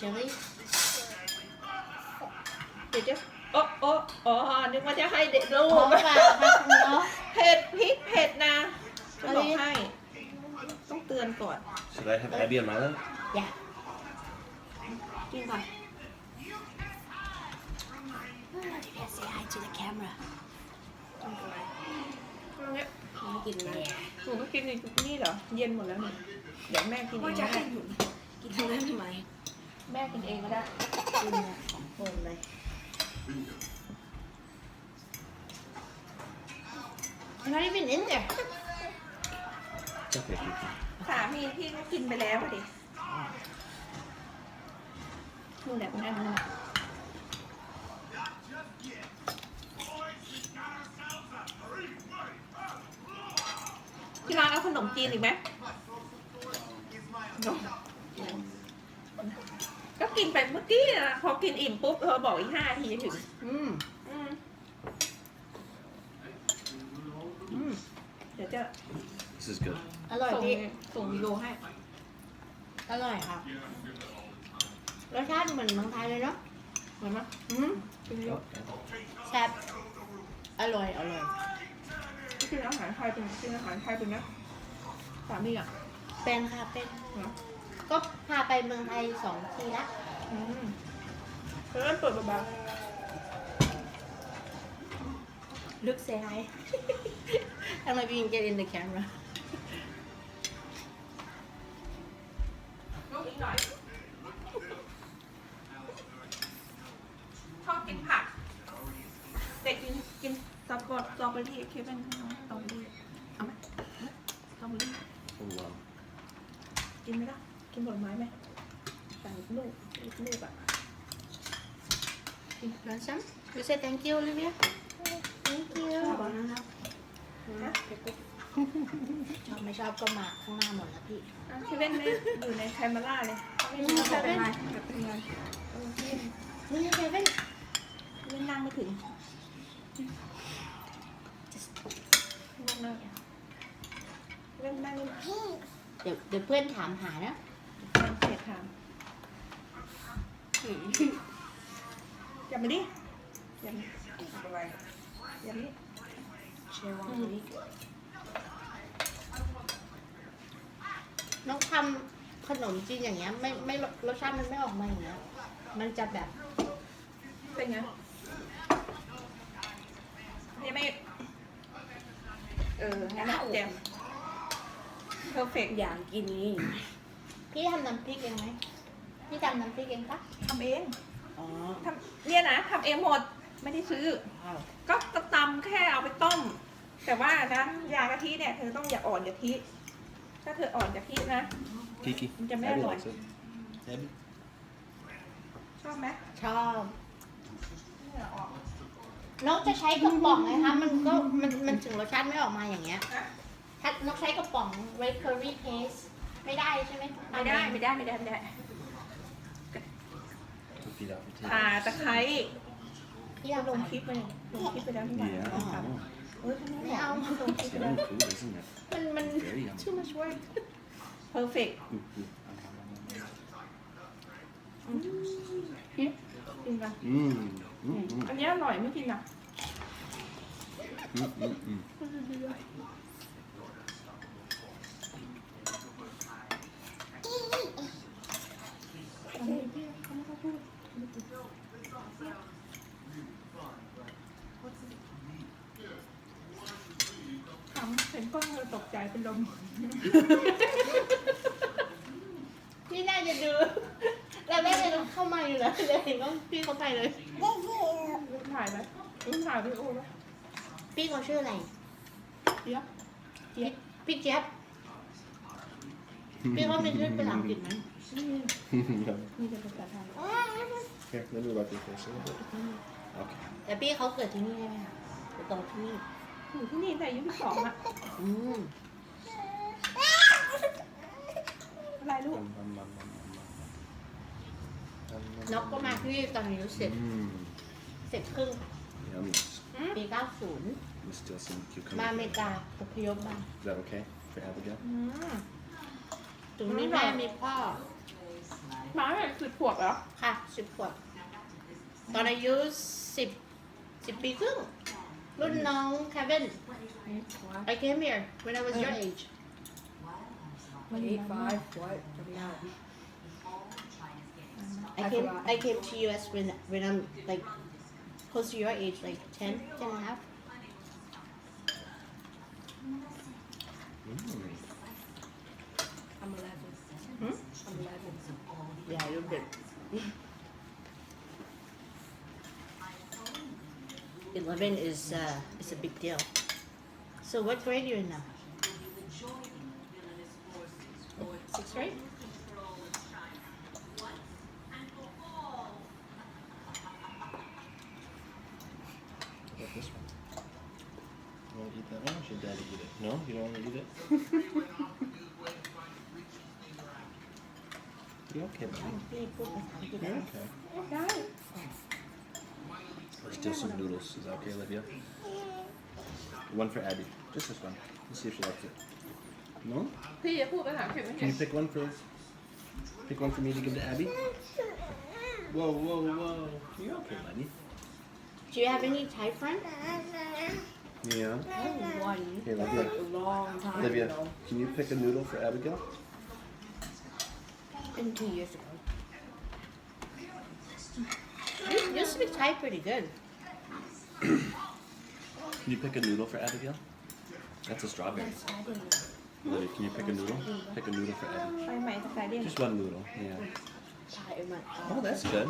เชอรี่เดี๋ยวจะโอ้โอ้อ๋อนึกว่าจะให้เด็กลูขอกฝากค่ะคุณเนาะ เผ็ดพริกเผ็ดนะจะบอกอันนี้ ให้ ต้องเตือนก่อน Should I have Abby and Milo? อย่ากินก่อน Say hi to the camera ไม่กินเลยหนูก็กินในนี่เหรอ เย็นหมดแล้วนี่เดี๋ยวแม่กินเองก็ได้กินทั้งนั้นทำไม แม่กินเองก็ได้กินเนี่ยสองคนเลย Not even in there Chocolate cookie. สามีพี่ก็กินไปแล้วอะดินู่นแหละคุณนั่นนู่นน่ะที่ร้านเอาขนมจีนอีกไหม ก็กินไปเมื่อกี้นะพอกินอิ่มปุ๊บเธอบอกอีกห้านาทีจะถึง อืมอืมอืมเดี๋ยวจะ This is good. อร่อยส่งพี่ส่งวิดีโอให้ อร่อยค่ะรสชาติเหมือนเมืองไทยเลยเนาะเหมือนไหมอืมเป็นวิดีโอแซ่บอร่อยอร่อยกินอาหารไทยเป็นกินอาหารไทยเป็นนะสามีอะเป็นค่ะเป็น เหรอ ก็พาไปเมืองไทยสองทีละอืมเริ่มเปิดเบาลึกเซฮายทำไมพี่ยิง get in the camera ๆลูกอีกหน่อย ชอบกินผัก เด็กกินกินสตรอเบอร์สตรอเบอรี่เคเป็นขนมสตรอเบอรี่เอาไหมสตรอเบอรี่ Oh wow. กินไหมล่ะ กินผลไม้ไหมสั่งลูกลูกลูกอะ Want some? You say thank you Olivia Thank you ชอบนะครับนะชอบไม่ชอบก็มาข้างหน้าหมดแล้วพี่อะเคเว่นไม่อยู่ในแคมเมล่าเลยไม่รู้จะเป็นไรจะเป็นไรเออเคเว่นนี่เควินเคเว่นนั่งไม่ถึงนั่งนั่งเคเว่นนั่งนี่เดี๋ยวเดี๋ยวเพื่อนถามหานะ นั่งเสียทางอย่ามาดิอย่ามาอะไรอย่ามาดิเชวานนี้น้องทำขนมจีนอย่างเงี้ยไม่ไม่รสชาติมันไม่ออกมาอย่างเงี้ย มันจะแบบ เป็นไงยังไม่ เอองั้นนะแจมเพอร์เฟกอย่างกินนี้ พี่ทำน้ำพริกเองไหมพี่ทำน้ำพริกเองปะทำเองอ๋อทำเนี่ยนะทำเองหมดไม่ได้ซื้อก็ก็ตำแค่เอาไปต้ม แต่ว่านะยากะทิเนี่ยเธอต้องอย่าอ่อนกะทิถ้าเธออ่อนกะทินะ Kiki. Mình chấm bé Abby rồi. likes it. Abby? ชอบไหมชอบเนี่ยออกนกจะใช้กระป๋องไงคะมันก็มันมันถึงรสชาติไม่ออกมาอย่างเงี้ยนะถ้านกใช้กระป๋อง red curry paste ไม่ได้ใช่ไหมไม่ได้ไม่ได้ไม่ได้ไม่ได้ Cookie that for ข่าตะไคร้พี่เราเอาลลงงคลิปไปเนี่ยลงคลิปไปแล้วที่ไหน Yeah, I know. เออทำไมไม่เอาลงคลิป It's ไปแล้ว yummy food, isn't it? มันมัน Very yummy. too much work perfect Ooh, ooh. กินกัน Mm, mm, mm, อันนี้อร่อยไม่กินอะ mm, mm, mm. ขำเห็นกล้องเลยตกใจเป็นลม พี่น่าจะดูแล้วแม่จะเข้ามาอยู่แล้วเลยเห็นก็พี่เขาไปเลยลูกถ่ายไหมลูกถ่ายวิดีโอไหมพี่เขาชื่ออะไรเดี๋ยวพี่พี่เจี๊ยบพี่เขามีชื่อเป็นภาษาอังกฤษไหมนี่ No. มีแต่ภาษาไทย Here, let me wipe your face a little bit. Okay. แต่พี่เขาเกิดที่นี่ใช่ไหมคะหรือโตที่นี่ อยู่ที่นี่แต่อายุที่สองอะอืมอะไรลูก Um, um, um, um, um, um, um, นกก็มาที่นี่ตอนอายุสิบ Mm, สิบครึ่ง yummy. ปีเก้าศูนย์ Let me steal some มา cucumber. อเมริกาอพยพมา Is that okay for Abigail? อืม ถึงมีแม่มีพ่อ มาเนี่ยสิบขวบเหรอค่ะสิบขวบตอนอายุสิบสิบปีครึ่งรุ่นน้อง Kevin I came here when I was your age Eight, five, what? Yeah. I I came forgot. I came to US when when I'm like close to your age like 10 10 and a half Mm. Eleven is uh is a big deal. So what grade are you in now? Sixth grade? How about this one? You want to eat that one or should daddy eat it? No? You don't want to eat it? you okay, buddy? พี่พูดภาษาอังกฤษ You're ได้ okay. ได้ There's still some noodles. Is that okay, Olivia? One for Abby. Just this one. Let's see if she likes it. No? พี่จะพูดภาษาอังกฤษไม่ Can เก่ง you pick one for pick one for me to give to Abby? Whoa, whoa, whoa. You're okay, buddy. Do you have any Thai friend? Yeah. Oh, one. Here, That's Olivia. like a long time Olivia, ago. can you pick a noodle for Abigail? Been two years ago. You, you speak Thai pretty good. Can you pick a noodle for Abigail? That's a strawberry. Yes, I didn't. Olivia, can you pick a noodle? Pick a noodle for Abby. ไปใหม่สไตล์เด่น Just one noodle. Yeah. Thai in my Oh, that's good.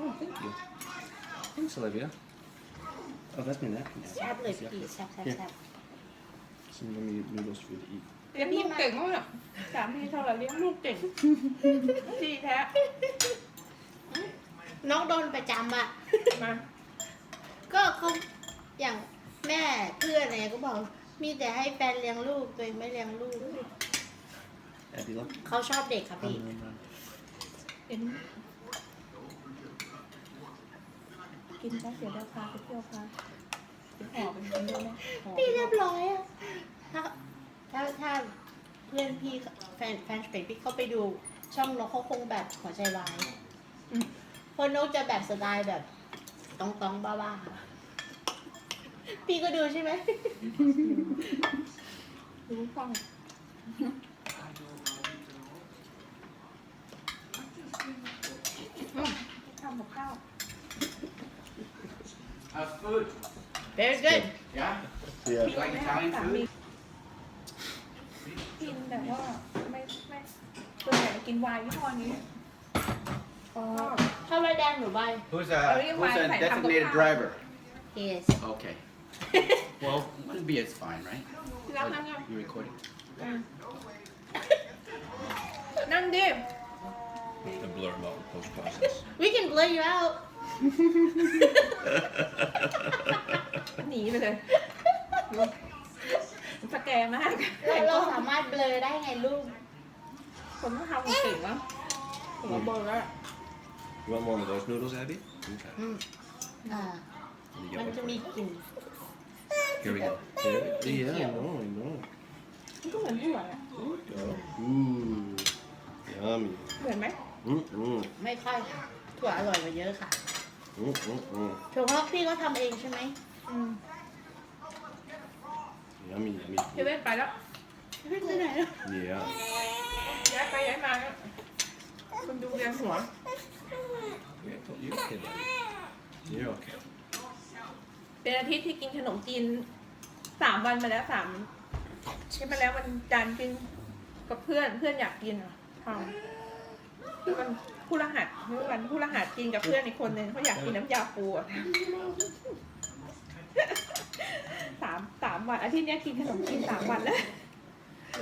Oh, thank you. Thanks, Olivia. Oh, that's my napkin. แซ่บเลยพี่แซ่บแซ่บแซ่บ Some yummy noodles for you to eat. เลี้ยงลูกเก่งมากสามพี่เท่าไหร่เลี้ยงลูกเก่งดีแท้น้องโดนประจำอะมาก็เขาอย่างแม่เพื่อนอะไรก็บอก มีแต่ให้แฟนเลี้ยงลูกตัวเองไม่เลี้ยงลูก Abby, look. เขาชอบเด็กครับพี่ Um, um, um. เป็นกินซะเสียดายพาไปเที่ยวพาเป็นห่อเป็นคนด้วยไหมห่อพี่เรียบร้อยอะถ้า ถ้าถ้าเพื่อนพี่แฟนแฟนเพจพี่เขาไปดู ช่องนกเขาคงแบบหัวใจวายเพราะนกจะแบบสไตล์แบบตองตองบ้าบ้าๆพี่ก็ดูใช่ไหมรู้ฟังทำกับข้าว How's food? very good Yeah? Yeah. You like Italian สามี food? กินแต่ว่าไม่ไม่ส่วนใหญ่กินไวน์ยี่ห้อนี้ถ้าไวน์แดงหรือไวน์ Who's Oh, a, you who's want a like designated avocado. driver? yes Okay. Well, one beer is fine, right? ที่รักนั่งยัง You recording? อืมนั่งดิ The blur about the post process. we can blur you out หนีไปเลย สแกนมากเราเราสามารถเบลอได้ไงลูกคนต้องทำเก่งวะผมว่าเบอร์แล้ว You want more of those noodles, Abby? Okay. อืมอ่า Let me get มัน one จะ for มี you. กลิ่น Here we go. Here- Yeah, I know, I know. มันก็เหมือนถั่วนะ There we go. Ooh. Yummy. เหมือนไหม Mm, mm, ไม่ค่อยค่ะถั่วอร่อยกว่าเยอะค่ะ mm, mm, mm. ถั่วงอกพี่ก็ทำเองใช่ไหมอืม Yummy, yummy. พี่เว้นไปแล้วไม่ไปไหนแล้ว Yeah. ย้ายไปย้ายมาแล้วคนดูเรียนหัว You're okay, buddy. You're okay. เป็นอาทิตย์ที่กินขนมจีนสามวันมาแล้วสามใช่ไปแล้ววันจันทร์กินกับเพื่อนเพื่อนอยากกินอะทำมันผู้รหัสเมื่อวันผู้รหัสกินกับเพื่อนอีกคนนึงเขาอยากกินน้ำยาปูอะ สามสามวันอาทิตย์เนี้ยกินขนมจีนสามวันแล้ว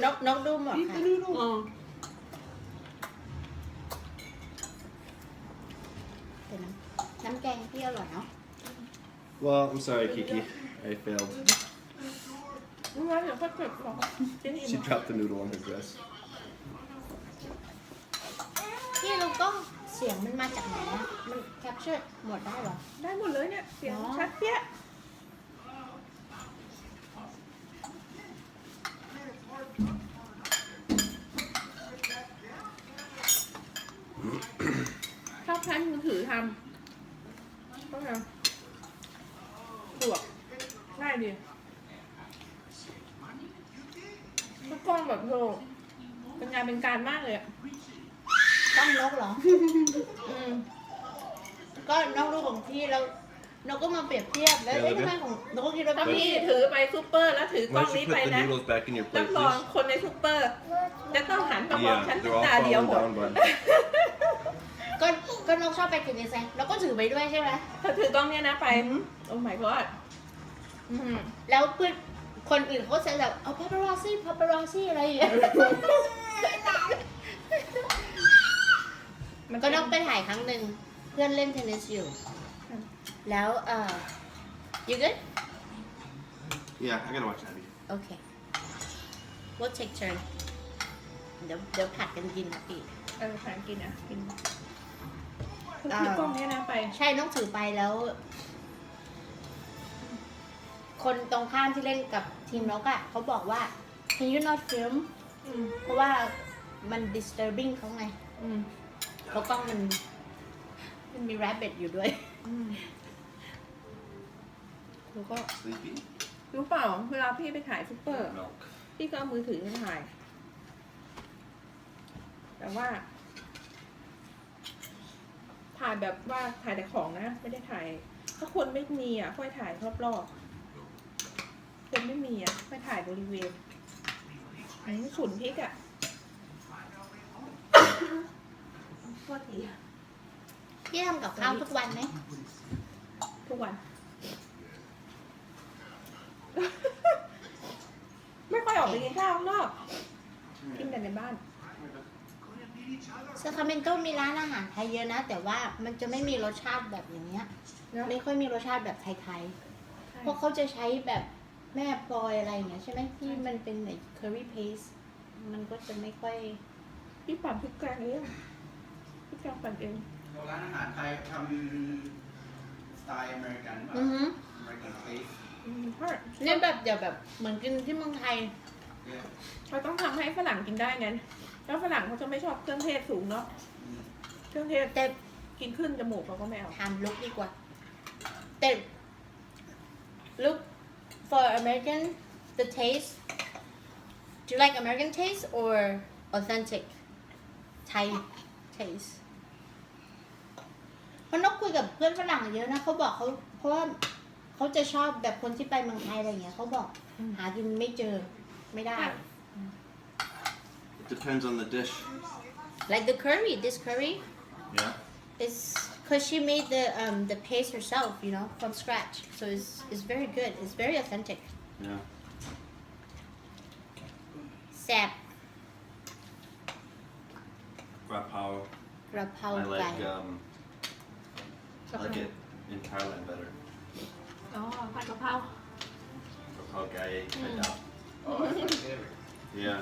นกนกดูหมดค่ะอืมเป็นน้ำน้ำแกงพี่อร่อยเนาะ Well, I'm sorry, Kiki. I failed. เมื่อวานเดี๋ยวก็เก็บหรอกกินอิ่ She ม dropped the noodle on her dress. พี่ลูกกล้องเสียงมันมาจากไหนอะมันแคปเจอร์หมดได้เหรอ ได้หมดเลยเนี่ยเสียงอ๋อชัดเปี้ยำก็เลยสะดวกง่ายดีแล้วกล้องแบบโลเป็นงานเป็นการมากเลยอะต้องนกเหรอ อืมก็นกลูกของพี่แล้วนกก็มาเปรียบเทียบแล้วเดี๋เอ้ยยวทำไมของนกก็คิดว่าถ้าพี่พี่ถือไปซูเปอร์ แล้วถือกล้ Why อง don't นี้ you ไป put the นะ noodles back in your รั plate, บรอง please? คนในซูเปอร์ จะต้องหันมามอง Yeah, ฉัน they're all ตาเดียว falling หมด down, but ก็ก็นกชอบไปกินในแซงแล้วก็ถือไปด้วยใช่ไหมถ้าถือกล้องเนี้ยนะไปโอ้ my god อืมแล้วเพื่อนคนอื่นเขาจะแบบเอาพาปารอซี่พาปารอซี่อะไรอย่างเงี้ยมันก็ต้องไปถ่ายครั้งหนึ่งเพื่อนเล่นเทนนิสอยู่ แล้วเอ่อ you good yeah, I gotta watch Abby. okay we'll take turn เดี๋ยวเดี๋ยวผัดกันกินนะพี่เออทานกินอะกิน อ่าถือกล้องเนี้ยนะไป ใช่น้องถือไปแล้ว คนตรงข้ามที่เล่นกับทีมนกอะเขาบอกว่า can you not film อืมเพราะว่ามัน disturbing เขาไงอืมเพราะกล้องมัน มันมี rabbit อยู่ด้วยอืมแล้วก็ Sleepy? รู้เปล่า เวลาพี่ไปถ่ายซูเปอร์ Milk. พี่ก็เอามือถือมาถ่าย แต่ว่า ถ่ายแบบว่าถ่ายแต่ของนะ ไม่ได้ถ่าย ถ้าคนไม่มีอะค่อยถ่ายรอบๆคนไม่มีอะค่อยถ่ายบริเวณอันนี้ฉุนพริกอะโทษทีพี่ทำกับข้าวทุกวันไหมทุกวัน ไม่ค่อยออกไปกินข้าวข้างนอกกินแต่ในบ้าน ซาคาเมนโตมีร้านอาหารไทยเยอะนะ แต่ว่ามันจะไม่มีรสชาติแบบอย่างเงี้ยเนอะไม่ค่อยมีรสชาติแบบไทยๆเพราะเขาจะใช้แบบแม่พลอยอะไรอย่างเงี้ยใช่ไหมที่มันเป็นแบบ curry paste มันก็จะไม่ค่อยพี่ปั่นพริกแกงเองพี่แกงปั่นเองร้านอาหารไทยทำสไตล์อเมริกันป่ะอือฮึอเมริกันเฟสอืมใช่เนี่ยแบบเดี๋ยวแบบเหมือนกินที่เมืองไทยเนี่ยเราต้องทำให้ฝรั่งกินได้ไง แล้วฝรั่งเขาจะไม่ชอบเครื่องเทศสูงเนาะ เครื่องเทศแต่กินขึ้นจมูกเขาก็ไม่เอาถามลุกดีกว่า แต่ look for American the taste do you like American taste or authentic Thai taste เพราะนกคุยกับเพื่อนฝรั่งเยอะนะเขาบอกเขาเพราะว่าเขาจะชอบแบบคนที่ไปเมืองไทยอะไรเงี้ยเขาบอก อืม หากินไม่เจอไม่ได้ It depends on the dish. Like the curry, this curry. Yeah. It's because she made the um, the paste herself, you know, from scratch. So it's it's very good. It's very authentic. Yeah. Sap. Grapao. Grapao. I like um. I like it in Thailand better. Oh, mm. oh my grapao. Grapao. Mm. Oh, yeah.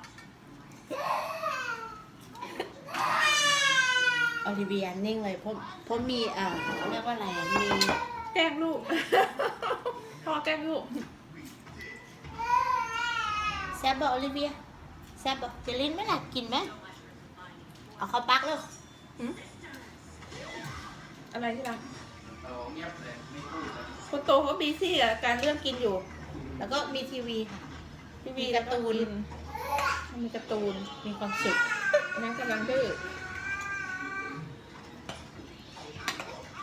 ออลิเวียนิ่งเลยเพราะเพราะมีเอ่อเขาเรียกว่าอะไรอะมีแกงลูกพอแกงลูกแซบบอกออลิเวียแซบบอกเจลินไหม่ล่ะกินไหมเอาเข้าปักแล้วอะไรที่รักโอ้เงียบเลยไม่พูดเลยคนโตเขาบีซี่กับการเรื่องกินอยู่ แล้วก็มีทีวีค่ะ ทีวีมีแล้กาวร์ตูก็นกินมีการ์ตูน มีความสุขนั่นกำลังดื้อ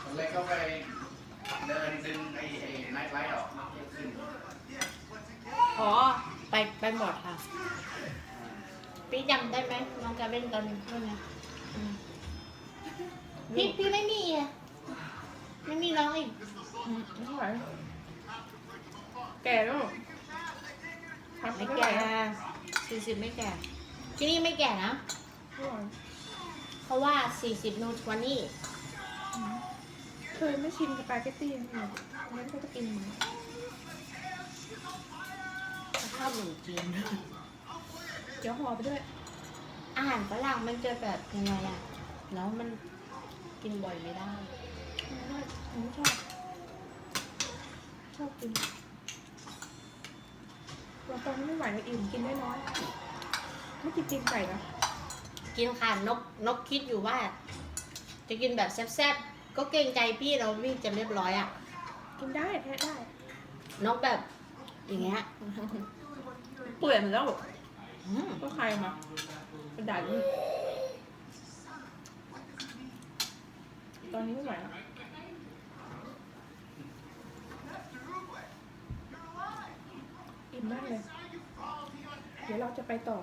ผม เลยก็ไปเดินดึงไอ้ไอ้ไนท์ไลท์ออกมาเก็บขึ้นอ๋อ ไปไปหมดค่ะ พี่จำได้ไหมน้องกาเบนตอนเมื่อไงอืมพี่พี่ไม่มีอะไม่มีน้องอีกอืมไม่ไหวแก่แล้วทำไม่ไม่แก่แก่สี่สิบไม่แก่ ที่นี่ไม่แก่นะไม่ไหวเพราะว่าสี่สิบนูทวนี่ เคยไม่ชิมสปาเกตตี้เลยงั้นก็จะกินหมูชอบขนมจีนเดี๋ยวห่อไปด้วย อาหารฝรั่งมันจะแบบยังไงอะแล้วมันกินบ่อยไม่ได้หนูชอบ ชอบกินเราตอนนี้ไม่ไหวแล้วอิ่มกินได้น้อย ไม่กินตีนไก่นะกินค่ะนกนกคิดอยู่ว่า จะกินแบบแซ่บๆ ก็เกรงใจพี่เราพี่จะเรียบร้อยอะกินได้แท้ได้นกแบบอย่างเงี้ยเปื่อยหมดแล้วอืมก็ใครมาเป็นด่านนี้ตอนนี้ไม่ไหวแล้วอิ่มมากเลย เดี๋ยวเราจะไปต่อ